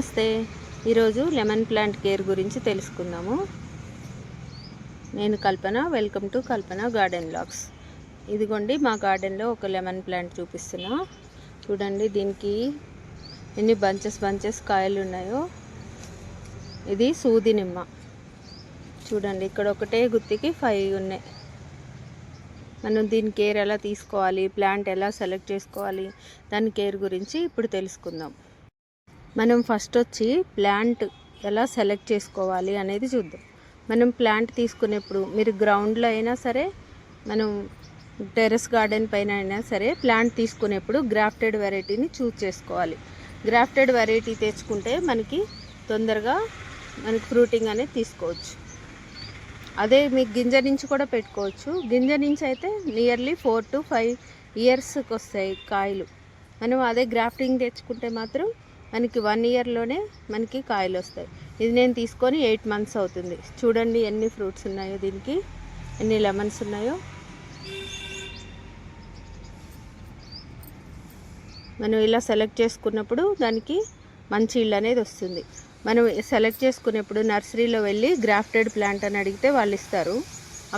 నమస్తే. ఈరోజు lemon plant care గురించి తెలుసుకుందాము. నేను Kalpana welcome to Kalpana garden lakhs ఇదిగోండి మా గార్డెన్లో ఒక లెమన్ ప్లాంట్ చూపిస్తున్నా. చూడండి దీనికి ఎన్ని బంచెస్ బంచెస్ కాయలు ఉన్నాయో. ఇది సూది నిమ్మ. చూడండి ఇక్కడ ఒకటే గుత్తికి ఫైవ్ ఉన్నాయి. మనం దీని కేర్ ఎలా తీసుకోవాలి ప్లాంట్ ఎలా సెలెక్ట్ చేసుకోవాలి దాని కేర్ గురించి ఇప్పుడు తెలుసుకుందాం. మనం ఫస్ట్ వచ్చి ప్లాంట్ ఎలా సెలెక్ట్ చేసుకోవాలి అనేది చూద్దాం. మనం ప్లాంట్ తీసుకునేప్పుడు మీరు గ్రౌండ్లో అయినా సరే మనం టెర్రస్ గార్డెన్ పైన అయినా సరే ప్లాంట్ తీసుకునేప్పుడు గ్రాఫ్టెడ్ వెరైటీని చూజ్ చేసుకోవాలి. గ్రాఫ్టెడ్ వెరైటీ తెచ్చుకుంటే మనకి తొందరగా మనకి ఫ్రూటింగ్ అనేది తీసుకోవచ్చు. అదే మీకు గింజ నుంచి కూడా పెట్టుకోవచ్చు. గింజ నుంచి అయితే నియర్లీ ఫోర్ టు ఫైవ్ ఇయర్స్కి వస్తాయి కాయలు. మనం అదే గ్రాఫ్టింగ్ తెచ్చుకుంటే మాత్రం మనకి వన్ ఇయర్లోనే మనకి కాయలు వస్తాయి. ఇది నేను తీసుకొని ఎయిట్ మంత్స్ అవుతుంది. చూడండి ఎన్ని ఫ్రూట్స్ ఉన్నాయో దీనికి ఎన్ని లెమన్స్ ఉన్నాయో. మనం ఇలా సెలెక్ట్ చేసుకున్నప్పుడు దానికి మంచి ఇల్లు అనేది వస్తుంది. మనం సెలెక్ట్ చేసుకునేప్పుడు నర్సరీలో వెళ్ళి గ్రాఫ్టెడ్ ప్లాంట్ అని అడిగితే వాళ్ళు ఇస్తారు.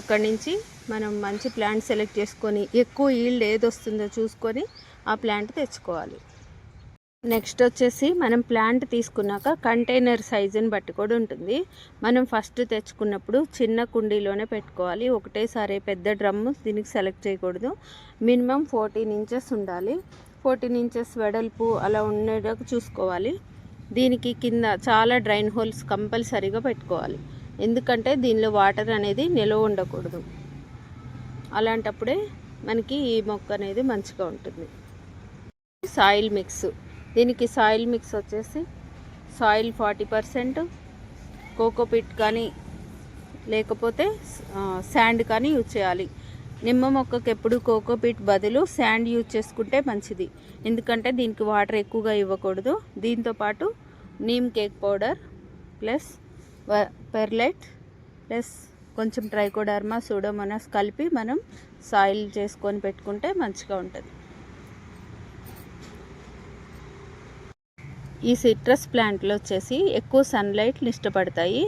అక్కడి నుంచి మనం మంచి ప్లాంట్ సెలెక్ట్ చేసుకొని ఎక్కువ ఈల్డ్ ఏది వస్తుందో చూసుకొని ఆ ప్లాంట్ తెచ్చుకోవాలి. నెక్స్ట్ వచ్చేసి మనం ప్లాంట్ తీసుకున్నాక కంటైనర్ సైజుని బట్టి కూడా ఉంటుంది. మనం ఫస్ట్ తెచ్చుకున్నప్పుడు చిన్న కుండీలోనే పెట్టుకోవాలి. ఒకటేసారి పెద్ద డ్రమ్ము దీనికి సెలెక్ట్ చేయకూడదు. మినిమం ఫోర్టీన్ ఇంచెస్ ఉండాలి. ఫోర్టీన్ ఇంచెస్ వెడల్పు అలా ఉండేటకు చూసుకోవాలి. దీనికి కింద చాలా డ్రైన్ హోల్స్ కంపల్సరీగా పెట్టుకోవాలి. ఎందుకంటే దీనిలో వాటర్ అనేది నిల్వ ఉండకూడదు. అలాంటప్పుడే మనకి ఈ మొక్క అనేది మంచిగా ఉంటుంది. Soil mix. దీనికి సాయిల్ మిక్స్ వచ్చేసి సాయిల్ ఫార్టీ పర్సెంట్ కోకోపిట్ కానీ లేకపోతే శాండ్ కానీ యూజ్ చేయాలి. నిమ్మ మొక్కకు ఎప్పుడు కోకోపిట్ బదులు శాండ్ యూజ్ చేసుకుంటే మంచిది. ఎందుకంటే దీనికి వాటర్ ఎక్కువగా ఇవ్వకూడదు. దీంతోపాటు neem cake powder plus perlite plus కొంచెం ట్రైకోడర్మా సూడోమోనాస్ కలిపి మనం సాయిల్ చేసుకొని పెట్టుకుంటే మంచిగా ఉంటుంది. ఈ సిట్రస్ ప్లాంట్లు వచ్చేసి ఎక్కువ సన్లైట్లు ఇష్టపడతాయి.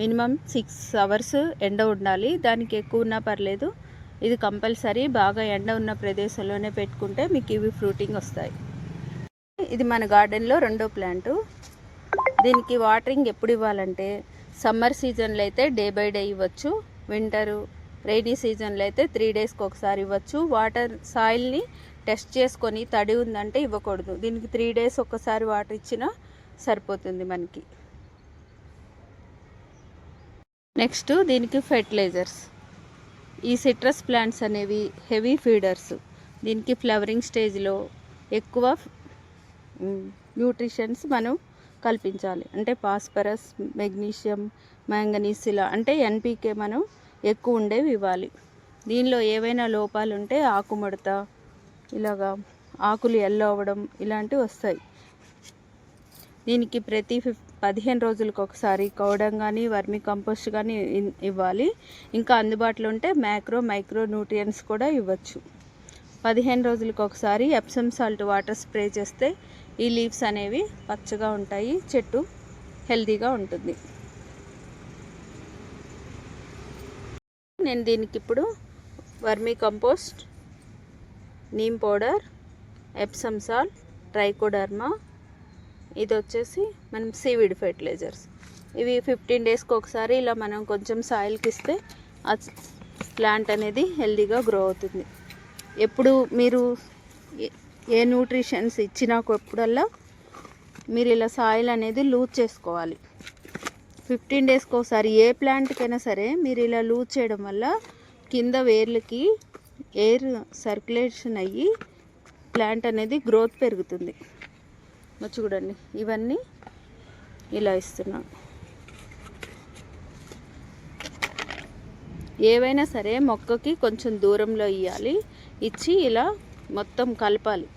మినిమం సిక్స్ అవర్స్ ఎండ ఉండాలి. దానికి ఎక్కువ ఉన్నా పర్లేదు. ఇది కంపల్సరీ బాగా ఎండ ఉన్న ప్రదేశంలోనే పెట్టుకుంటే మీకు ఇవి ఫ్రూటింగ్ వస్తాయి. ఇది మన గార్డెన్లో రెండో ప్లాంటు. దీనికి వాటరింగ్ ఎప్పుడు ఇవ్వాలంటే సమ్మర్ సీజన్లో అయితే డే బై డే ఇవ్వచ్చు. వింటరు రైనీ సీజన్లో అయితే త్రీ డేస్కి ఒకసారి ఇవ్వచ్చు. వాటర్ సాయిల్ని టెస్ట్ చేసుకొని తడి ఉందంటే ఇవ్వకూడదు. దీనికి త్రీ డేస్ ఒక్కసారి వాటర్ ఇచ్చినా సరిపోతుంది మనకి. నెక్స్ట్ దీనికి ఫెర్టిలైజర్స్ ఈ సిట్రస్ ప్లాంట్స్ అనేవి హెవీ ఫీడర్స్ దీనికి ఫ్లవరింగ్ స్టేజ్లో ఎక్కువ న్యూట్రిషన్స్ మనం కల్పించాలి. అంటే పాస్పరస్ మెగ్నీషియం మ్యాంగనీస్ ఇలా అంటే ఎన్పీకే మనం ఎక్కువ ఉండేవి ఇవ్వాలి. దీనిలో ఏవైనా లోపాలు ఉంటే ఆకుముడత ఇలాగా ఆకులు ఎల్లో అవ్వడం ఇలాంటివి వస్తాయి. దీనికి ప్రతి ఫిఫ్ పదిహేను రోజులకు ఒకసారి కౌడం కానీ వర్మి కంపోస్ట్ కానీ ఇవ్వాలి. ఇంకా అందుబాటులో ఉంటే మ్యాక్రో మైక్రో న్యూట్రియన్స్ కూడా ఇవ్వచ్చు. పదిహేను రోజులకు ఒకసారి ఎప్సమ్ సాల్ట్ వాటర్ స్ప్రే చేస్తే ఈ లీవ్స్ అనేవి పచ్చగా ఉంటాయి చెట్టు హెల్తీగా ఉంటుంది. నేను దీనికి ఇప్పుడు vermicompost neem powder Epsom salt trichoderma ఇది వచ్చేసి మనం సీవిడ్ ఫెర్టిలైజర్స్ ఇవి ఫిఫ్టీన్ డేస్కి ఒకసారి ఇలా మనం కొంచెం సాయిల్కి ఇస్తే ఆ ప్లాంట్ అనేది హెల్తీగా గ్రో అవుతుంది. ఎప్పుడు మీరు ఏ న్యూట్రిషన్స్ ఇచ్చినప్పుడల్లా మీరు ఇలా సాయిల్ అనేది లూజ్ చేసుకోవాలి. ఫిఫ్టీన్ డేస్కి ఒకసారి ఏ ప్లాంట్కైనా సరే మీరు ఇలా లూజ్ చేయడం వల్ల కింద వేర్లకి ఎయిర్ సర్క్యులేషన్ అయ్యి ప్లాంట్ అనేది గ్రోత్ పెరుగుతుంది. చూడండి ఇవన్నీ ఇలా ఇస్తున్నాను ఏవైనా సరే మొక్కకి కొంచెం దూరంలో ఇవ్వాలి ఇచ్చి ఇలా మొత్తం కలపాలి.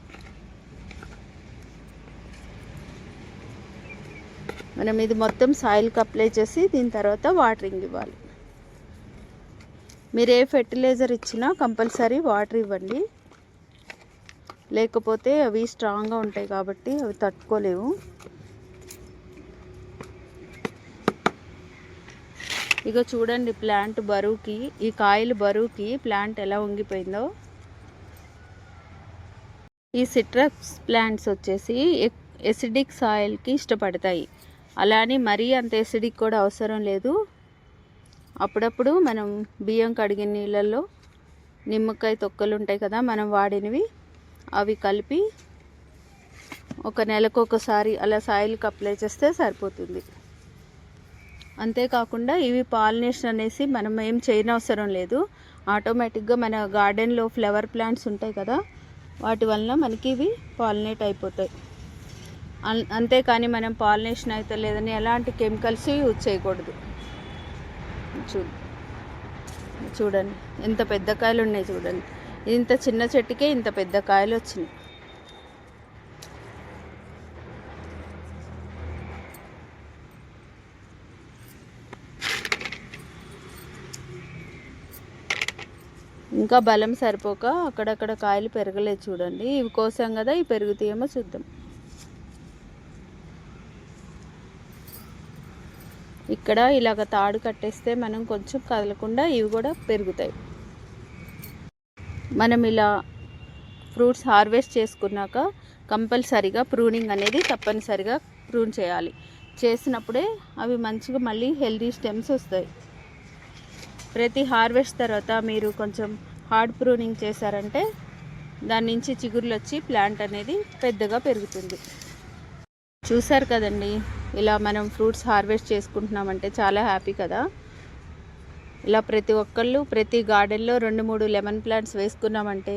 మనం ఇది మొత్తం సాయిల్కి అప్లై చేసి దీని తర్వాత వాటరింగ్ ఇవ్వాలి. మీరు ఏ ఫెర్టిలైజర్ ఇచ్చినా కంపల్సరీ వాటర్ ఇవ్వండి. లేకపోతే అవి స్ట్రాంగ్గా ఉంటాయి కాబట్టి అవి తట్టుకోలేవు. ఇక చూడండి ప్లాంట్ బరువుకి ఈ కాయలు బరువుకి ప్లాంట్ ఎలా వంగిపోయిందో. ఈ సిట్రస్ ప్లాంట్స్ వచ్చేసి ఎసిడిక్ సాయిల్కి ఇష్టపడతాయి. అలానే మరీ అంత ఎసిడిక్ కూడా అవసరం లేదు. అప్పుడప్పుడు మనం బియ్యం కడిగిన నీళ్ళల్లో నిమ్మకాయ తొక్కలు ఉంటాయి కదా మనం వాడినవి. అవి కలిపి ఒక నెలకు ఒకసారి అలా సాయిల్కి అప్లై చేస్తే సరిపోతుంది. అంతేకాకుండా ఇవి పాలినేషన్ అనేసి మనం ఏం చేయనవసరం లేదు. ఆటోమేటిక్గా మన గార్డెన్లో ఫ్లవర్ ప్లాంట్స్ ఉంటాయి కదా వాటి వలన మనకి ఇవి పాలినేట్ అయిపోతాయి. అన్- అంతేకాని మనం పాలినేషన్ అయితే లేదని ఎలాంటి కెమికల్స్ యూజ్ చేయకూడదు. చూ చూడండి ఎంత పెద్ద కాయలు ఉన్నాయి చూడండి. ఇంత చిన్న చెట్టుకే ఇంత పెద్ద కాయలు వచ్చినాయి. ఇంకా బలం సరిపోక అక్కడక్కడ కాయలు పెరగలేదు చూడండి. ఇవి కోసం కదా ఇవి పెరుగుతాయేమో చూద్దాం. ఇక్కడ ఇలాగ తాడు కట్టేస్తే మనం కొంచెం కదలకుండా ఇవి కూడా పెరుగుతాయి. మనం ఇలా ఫ్రూట్స్ హార్వెస్ట్ చేసుకున్నాక కంపల్సరిగా ప్రూనింగ్ అనేది తప్పనిసరిగా ప్రూన్ చేయాలి. చేసినప్పుడే అవి మంచిగా మళ్ళీ హెల్దీ స్టెమ్స్ వస్తాయి. ప్రతి హార్వెస్ట్ తర్వాత మీరు కొంచెం హార్డ్ ప్రూనింగ్ చేశారంటే దాని నుంచి చిగుర్లు వచ్చి ప్లాంట్ అనేది పెద్దగా పెరుగుతుంది. చూసారు కదండి? ఇలా మనం ఫ్రూట్స్ హార్వెస్ట్ చేసుకుంటున్నామంటే చాలా హ్యాపీ కదా. ఇలా ప్రతి ఒక్కళ్ళు ప్రతి గార్డెన్లో రెండు మూడు లెమన్ ప్లాంట్స్ వేసుకున్నామంటే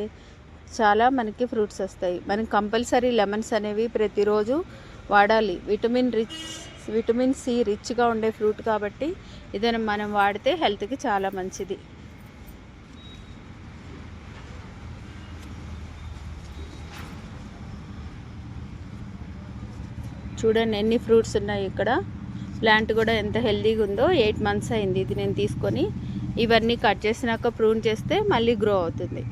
చాలా మనకి ఫ్రూట్స్ వస్తాయి. మనం కంపల్సరీ లెమన్స్ అనేవి ప్రతిరోజు వాడాలి. విటమిన్ రిచ్ విటమిన్ సి రిచ్గా ఉండే ఫ్రూట్ కాబట్టి ఇదని మనం వాడితే హెల్త్కి చాలా మంచిది. చూడండి ఎన్ని ఫ్రూట్స్ ఉన్నాయి ఇక్కడ. ప్లాంట్ కూడా ఎంత హెల్దీగా ఉందో ఎయిట్ మంత్స్ అయింది ఇది నేను తీసుకొని. ఇవన్నీ కట్ చేసినాక ప్రూన్ చేస్తే మళ్ళీ గ్రో అవుతుంది.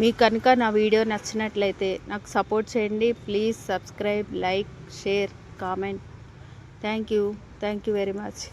మీకు కనుక నా వీడియో నచ్చినట్లయితే నాకు సపోర్ట్ చేయండి. Please subscribe like share comment. Thank you. Thank you very much.